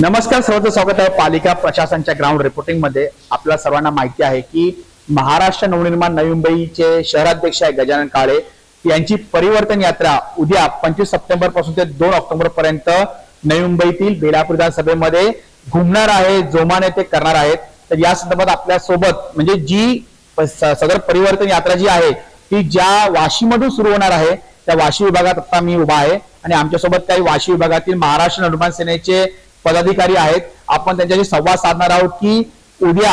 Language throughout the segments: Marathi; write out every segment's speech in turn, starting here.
नमस्कार सर्वांचं स्वागत आहे पालिका प्रशासनच्या ग्राउंड रिपोर्टिंगमध्ये. आपल्या सर्वांना माहिती आहे की महाराष्ट्र नवनिर्माण नवी मुंबईचे शहराध्यक्ष आहे गजानन काळे. यांची परिवर्तन यात्रा उद्या पंचवीस सप्टेंबरपासून ते दोन ऑक्टोबर पर्यंत नवी मुंबईतील बेलापूर विधानसभेमध्ये घुमणार आहे जोमाने ते करणार आहेत. तर या संदर्भात आपल्यासोबत म्हणजे जी सदर परिवर्तन यात्रा जी आहे ती ज्या वाशीमधून सुरू होणार आहे त्या वाशी विभागात आता मी उभा आहे. आणि आमच्यासोबत काही वाशी विभागातील महाराष्ट्र निर्माण सेनेचे पदाधिकारी आहेत. आपण त्यांच्याशी संवाद साधणार आहोत की उद्या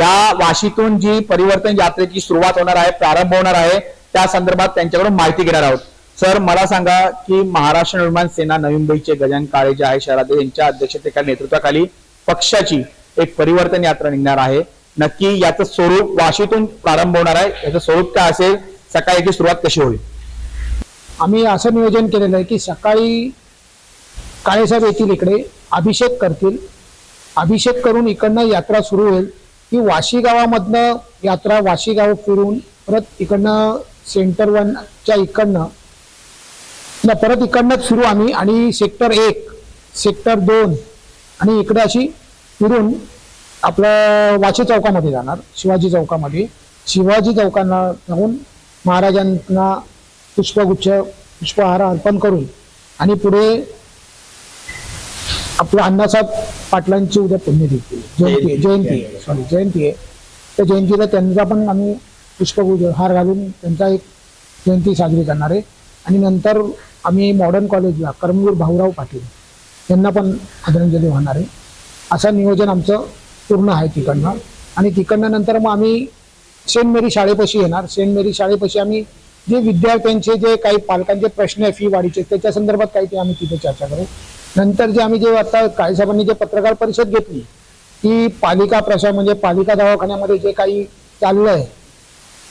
या वाशीतून जी परिवर्तन यात्रेची सुरुवात होणार आहे प्रारंभ होणार आहे त्या संदर्भात त्यांच्याकडून माहिती घेणार आहोत. सर मला सांगा की महाराष्ट्र निर्माण सेना नवी मुंबईचे गजान काळे जे आहे शहराध्यक्ष यांच्या अध्यक्षतेखाली नेतृत्वाखाली पक्षाची एक परिवर्तन यात्रा निघणार आहे. नक्की याचं स्वरूप वाशीतून प्रारंभ होणार आहे. याचं स्वरूप काय असेल? सकाळी याची सुरुवात कशी होईल? आम्ही असं नियोजन केलेलं आहे की सकाळी काळेसाहेब येतील इकडे अभिषेक करतील. अभिषेक करून इकडनं यात्रा सुरू होईल. की वाशी गावामधनं यात्रा वाशी गाव फिरून परत इकडनं सेंटर वनच्या इकडनं. परत इकडनंच फिरू आम्ही आणि सेक्टर एक सेक्टर दोन आणि इकडे अशी फिरून आपलं वाशी चौकामध्ये जाणार शिवाजी चौकामध्ये. शिवाजी चौकांना जाऊन महाराजांना पुष्पगुच्छ पुष्पहार अर्पण करून आणि पुढे आपलं अण्णासाहेब पाटलांची उद्या पुण्यतिथी जयंती आहे, जयंती आहे, सॉरी जयंती आहे. त्या जयंतीला त्यांचा पण आम्ही पुष्पगुच्छ हार घालून त्यांचा एक जयंती साजरी करणार आहे. आणि नंतर आम्ही मॉडर्न कॉलेजला कर्मवीर भाऊराव पाटील यांना पण आदरांजली वाहणार आहे. असं नियोजन आमचं पूर्ण आहे तिकडनं. आणि तिकडनं नंतर मग आम्ही सेंट मेरी शाळेपाशी येणार. सेंट मेरी शाळेपाशी आम्ही जे विद्यार्थ्यांचे जे काही पालकांचे प्रश्न आहे फी वाढीचे त्याच्या संदर्भात काही ते आम्ही तिथे चर्चा करू. नंतर जे आम्ही जे आता काळेसाहेबांनी जे पत्रकार परिषद घेतली की पालिका प्रशासन म्हणजे पालिका दवाखान्यामध्ये जे काही चाललं आहे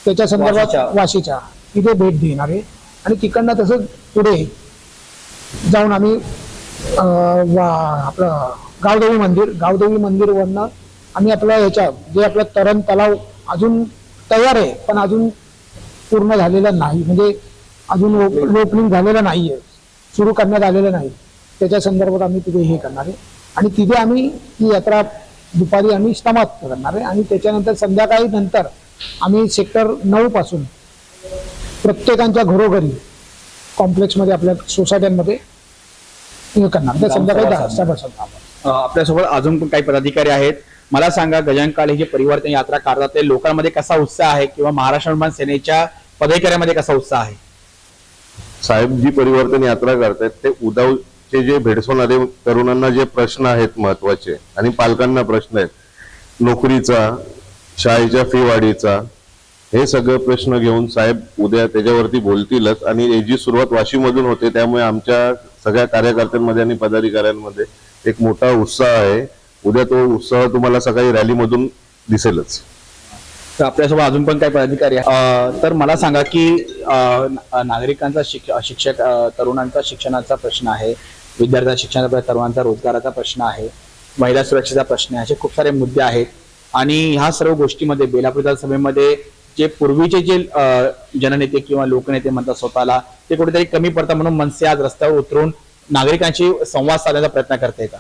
त्याच्या संदर्भात वाशीच्या. तिथे भेट देणार आहे. आणि तिकडनं तसंच पुढे जाऊन आम्ही वा- आपलं गावदेवी मंदिर गावदेवी मंदिरवरनं आम्ही आपलं ह्याच्या जे आपलं तरण तलाव अजून तयार आहे पण अजून पूर्ण झालेलं नाही. म्हणजे अजून ओपनिंग झालेलं नाही आहे सुरू करण्यात आलेलं नाही. त्याच्या संदर्भात आम्ही तिथे हे करणार आहे. आणि तिथे आम्ही ही यात्रा दुपारी आम्ही समाप्त करणार आहे. आणि त्याच्यानंतर संध्याकाळी नंतर आम्ही सेक्टर नऊ पासून प्रत्येकांच्या घरोघरी कॉम्प्लेक्समध्ये आपल्या सोसायट्यांमध्ये हे करणार. त्या संध्याकाळी दहा वाजता आपल्यासोबत अजून पण काही पदाधिकारी आहेत. मला सांगा गजानन काळे ही परिवर्तन यात्रा काढतात ते लोकांमध्ये कसा उत्साह आहे? किंवा महाराष्ट्र निर्माण सेनेच्या पदाधिकाऱ्यांमध्ये कसा उत्साह आहे? साहेब जी परिवर्तन यात्रा करतायत ते ते जे भेडसवणारे तरुणांना जे प्रश्न आहेत महत्त्वाचे आणि पालकांना प्रश्न आहेत नोकरीचा शाळेच्या फी वाढीचा हे सगळे प्रश्न घेऊन साहेब उद्या त्याच्यावरती बोलतीलच आणि याची सुरुवात वाशीमधून होते त्यामुळे आमच्या सगळ्या कार्यकर्त्यांमध्ये आणि पदाधिकाऱ्यांमध्ये एक मोठा उत्साह आहे. उद्या तो उत्साह तुम्हाला सकाळी रॅलीमधून दिसेलच. तर आपल्यासोबत अजून पण काही पदाधिकारी तर मला सांगा की नागरिकांचा शिक शिक्षक तरुणांचा शिक्षणाचा प्रश्न आहे. विद्यार्थ्यांना शिक्षणाचा प्रश्न, रोजगाराचा प्रश्न आहे महिला सुरक्षेचा प्रश्न आहे असे खूप सारे मुद्दे आहेत. आणि ह्या सर्व गोष्टीमध्ये बेलापूर सभेमध्ये जे पूर्वीचे जे जननेते किंवा लोकनेते म्हणतात स्वतःला ते कुठेतरी कमी पडतात म्हणून मनसे आज रस्त्यावर उतरून नागरिकांशी संवाद साधण्याचा प्रयत्न करते का?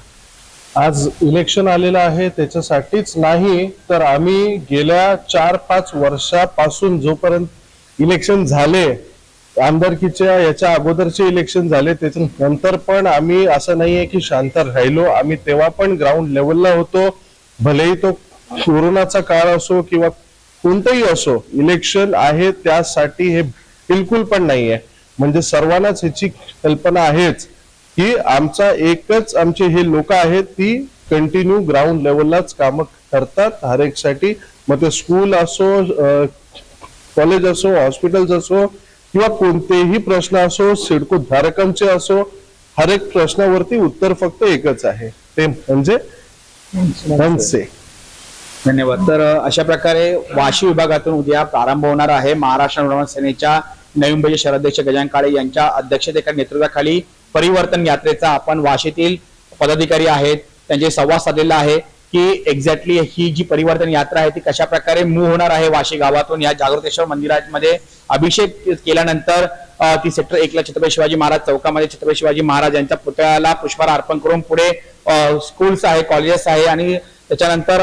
आज इलेक्शन आलेलं आहे त्याच्यासाठीच नाही तर आम्ही गेल्या चार पाच वर्षापासून जोपर्यंत इलेक्शन झाले आमदारकीच्या याच्या अगोदरचे इलेक्शन झाले त्याच्यानंतर पण आम्ही असं नाहीये की शांत राहिलो. आम्ही तेव्हा पण ग्राउंड लेवलला होतो. भलेही तो कोरोनाचा काळ असो किंवा कोणतंही असो इलेक्शन आहे त्यासाठी हे बिलकुल पण नाहीये. म्हणजे सर्वांनाच ह्याची कल्पना आहेच की आमचा एकच आमचे हे लोक आहेत ती कंटिन्यू ग्राउंड लेवललाच काम करतात हर एक साठी मग ते स्कूल असो कॉलेज असो हॉस्पिटल्स असो किंवा कोणतेही प्रश्न असो सिडको धारकांचे असो हर एक प्रश्नावरती उत्तर फक्त एकच आहे. ते म्हणजे मनसे. धन्यवाद. तर अशा प्रकारे वाशी विभागातून उद्या प्रारंभ होणार आहे. महाराष्ट्र नवनिर्माण सेनेच्या नवी मुंबईचे शहराध्यक्ष गजान काळे यांच्या अध्यक्षतेच्या नेतृत्वाखाली परिवर्तन यात्रेचा आपण वाशीतील पदाधिकारी आहेत. त्यांचे संवाद साधलेला आहे. की एक्झॅक्टली ही जी परिवर्तन यात्रा आहे ती कशा प्रकारे मूव्ह होणार आहे वाशी गावातून या जागृतेश्वर मंदिरामध्ये अभिषेक केल्यानंतर ती सेक्टर एकला छत्रपती शिवाजी महाराज चौकामध्ये छत्रपती शिवाजी महाराज यांच्या पुतळ्याला पुष्पहार अर्पण करून पुढे स्कूल्स आहे कॉलेजेस आहे आणि त्याच्यानंतर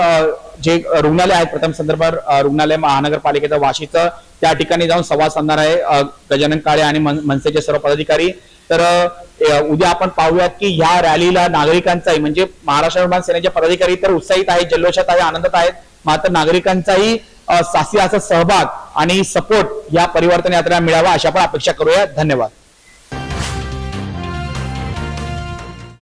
जे रुग्णालय आहेत प्रथम संदर्भ रुग्णालय महानगरपालिकेचं वाशीचं त्या ठिकाणी जाऊन संवाद साधणार आहे गजानन काळे आणि मन- मनसेचे सर्व पदाधिकारी. तर उद्या आपण पाहूयात की ह्या रॅलीला नागरिकांचाही म्हणजे महाराष्ट्र निर्माण सेनेचे पदाधिकारी तर उत्साहित आहेत जल्लोषात आहे आनंदात आहेत. मात्र नागरिकांचाही अ, असा सहभाग आणि सपोर्ट या परिवर्तन यात्रेला मिळावा अशा पण अपेक्षा करूया. धन्यवाद.